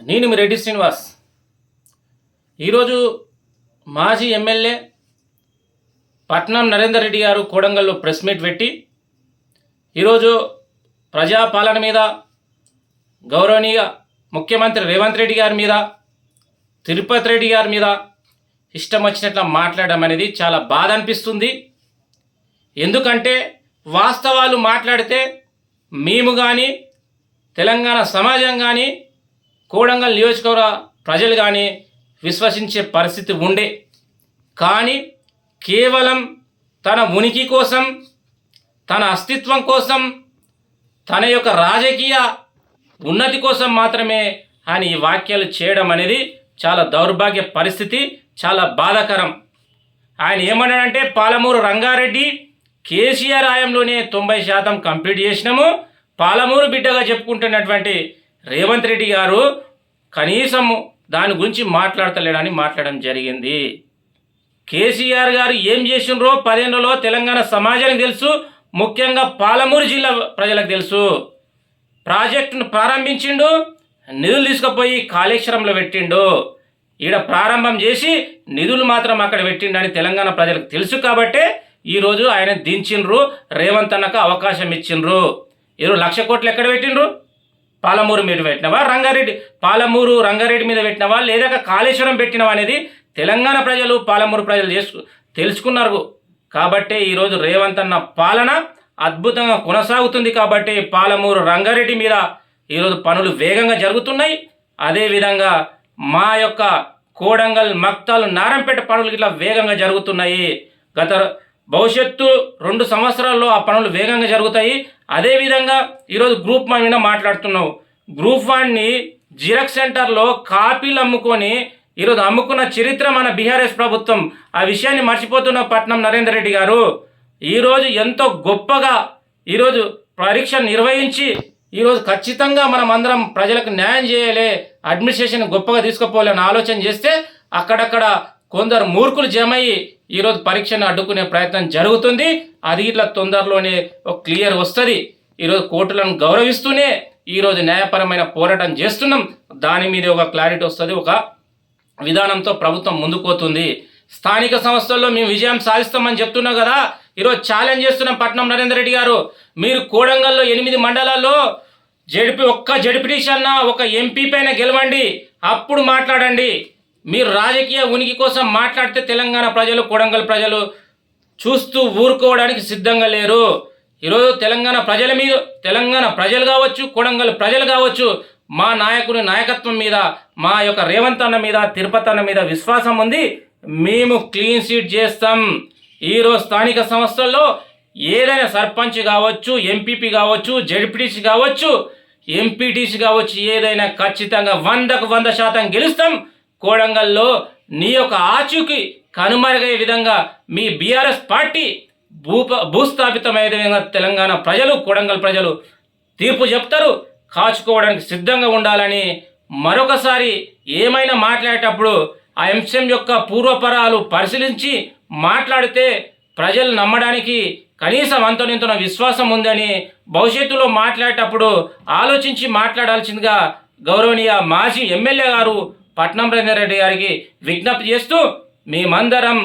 నేను మీ రెడ్డి శ్రీనివాస్. ఈరోజు మాజీ ఎమ్మెల్యే పట్నం నరేందర్ రెడ్డి గారు కోడంగల్లో ప్రెస్ మీట్ పెట్టి ఈరోజు ప్రజాపాలన మీద గౌరవనీయ ముఖ్యమంత్రి రేవంత్ రెడ్డి గారి మీద తిరుపతి రెడ్డి గారి మీద ఇష్టం వచ్చినట్లు మాట్లాడడం అనేది చాలా బాధ అనిపిస్తుంది. ఎందుకంటే వాస్తవాలు మాట్లాడితే మేము కానీ తెలంగాణ సమాజం కానీ కోడంగల్ నియోజకవర్గ ప్రజలు కానీ విశ్వసించే పరిస్థితి ఉండే. కానీ కేవలం తన ఉనికి కోసం తన అస్తిత్వం కోసం తన యొక్క రాజకీయ ఉన్నతి కోసం మాత్రమే ఆయన ఈ వ్యాఖ్యలు చేయడం అనేది చాలా దౌర్భాగ్య పరిస్థితి చాలా బాధాకరం. ఆయన ఏమన్నాడంటే పాలమూరు రంగారెడ్డి కేసీఆర్ ఆయంలోనే తొంభై శాతం కంప్లీట్ చేసినాము. పాలమూరు బిడ్డగా చెప్పుకుంటున్నటువంటి రేవంత్ రెడ్డి గారు కనీసం దాని గురించి మాట్లాడతలేడని మాట్లాడడం జరిగింది. కేసీఆర్ గారు ఏం చేసినరో పదేళ్ళలో తెలంగాణ సమాజానికి తెలుసు ముఖ్యంగా పాలమూరు జిల్లా ప్రజలకు తెలుసు. ప్రాజెక్టును ప్రారంభించిండు నిధులు తీసుకుపోయి కాళేశ్వరంలో పెట్టిండు. ఈడ ప్రారంభం చేసి నిధులు మాత్రం అక్కడ పెట్టిండని తెలంగాణ ప్రజలకు తెలుసు కాబట్టే ఈరోజు ఆయన దించిండ్రు రేవంత్ అన్నకు అవకాశం ఇచ్చిండ్రు. ఈరోజు లక్ష కోట్లు ఎక్కడ పెట్టిండ్రు? పాలమూరు మీద పెట్టినవా? రంగారెడ్డి పాలమూరు రంగారెడ్డి మీద పెట్టినవా? లేదా కాళేశ్వరం పెట్టినవా అనేది తెలంగాణ ప్రజలు పాలమూరు ప్రజలు చేసుకు తెలుసుకున్నారు. కాబట్టే ఈరోజు రేవంత్ అన్న పాలన అద్భుతంగా కొనసాగుతుంది కాబట్టి పాలమూరు రంగారెడ్డి మీద ఈరోజు పనులు వేగంగా జరుగుతున్నాయి. అదేవిధంగా మా యొక్క కోడంగల్ మక్తాలు నారంపేట పనులు ఇట్లా వేగంగా జరుగుతున్నాయి. గత భవిష్యత్తు రెండు సంవత్సరాల్లో ఆ పనులు వేగంగా జరుగుతాయి. అదేవిధంగా ఈరోజు గ్రూప్ వన్ మీద మాట్లాడుతున్నావు. గ్రూప్ వన్ని జిరాక్స్ సెంటర్లో కాపీలు అమ్ముకొని ఈరోజు అమ్ముకున్న చరిత్ర మన బీఆర్ఎస్ ప్రభుత్వం. ఆ విషయాన్ని మర్చిపోతున్న పట్నం నరేందర్ రెడ్డి గారు. ఈరోజు ఎంతో గొప్పగా ఈరోజు పరీక్ష నిర్వహించి ఈరోజు ఖచ్చితంగా మనం అందరం ప్రజలకు న్యాయం చేయలే అడ్మినిస్ట్రేషన్ గొప్పగా తీసుకుపోవాలని ఆలోచన చేస్తే అక్కడక్కడ కొందరు మూర్ఖులు జమయ్యి ఈరోజు పరీక్షను అడ్డుకునే ప్రయత్నం జరుగుతుంది. అది ఇట్లా తొందరలోనే ఒక క్లియర్ వస్తుంది. ఈరోజు కోర్టులను గౌరవిస్తూనే ఈరోజు న్యాయపరమైన పోరాటం చేస్తున్నాం. దాని మీద ఒక క్లారిటీ వస్తుంది. ఒక విధానంతో ప్రభుత్వం ముందుకుపోతుంది స్థానిక సంస్థల్లో మేము విజయం సాధిస్తామని చెప్తున్నాం కదా. ఈరోజు ఛాలెంజ్ చేస్తున్నాం పట్నం నరేందర్ రెడ్డి గారు మీరు కోడంగల్లో ఎనిమిది మండలాల్లో జడిపి ఒక్క జడిపిటీష్ ఒక ఎంపీ పైన గెలవండి. అప్పుడు మాట్లాడండి. మీరు రాజకీయ ఉనికి కోసం మాట్లాడితే తెలంగాణ ప్రజలు కొడంగల్ ప్రజలు చూస్తూ ఊరుకోవడానికి సిద్ధంగా లేరు. ఈరోజు తెలంగాణ ప్రజల మీద తెలంగాణ ప్రజలు కావచ్చు కొడంగల్ ప్రజలు కావచ్చు మా నాయకుని నాయకత్వం మీద మా యొక్క రేవంత్ అన్న మీద తిరుపతి అన్న మీద విశ్వాసం ఉంది. మేము క్లీన్ షీట్ చేస్తాం. ఈరోజు స్థానిక సంస్థల్లో ఏదైనా సర్పంచ్ కావచ్చు ఎంపీపీ కావచ్చు జడ్పీటీసీ కావచ్చు ఎంపీటీసీ కావచ్చు ఏదైనా ఖచ్చితంగా వందకు వంద శాతం గెలుస్తాం. కోడంగల్లో నీ యొక్క ఆచూకి కనుమరుగయ్యే విధంగా మీ బీఆర్ఎస్ పార్టీ భూప భూస్థాపితమయ్యే విధంగా తెలంగాణ ప్రజలు కోడంగల్ ప్రజలు తీర్పు చెప్తారు. కాచుకోవడానికి సిద్ధంగా ఉండాలని మరొకసారి ఏమైనా మాట్లాడేటప్పుడు ఆ అంశం యొక్క పూర్వపరాలు పరిశీలించి మాట్లాడితే ప్రజలు నమ్మడానికి కనీసం అంతనింతన విశ్వాసం ఉందని భవిష్యత్తులో మాట్లాడేటప్పుడు ఆలోచించి మాట్లాడాల్సిందిగా గౌరవనీయ మాజీ ఎమ్మెల్యే గారు పట్నం రంగారెడ్డి గారికి విజ్ఞప్తి చేస్తూ మేమందరం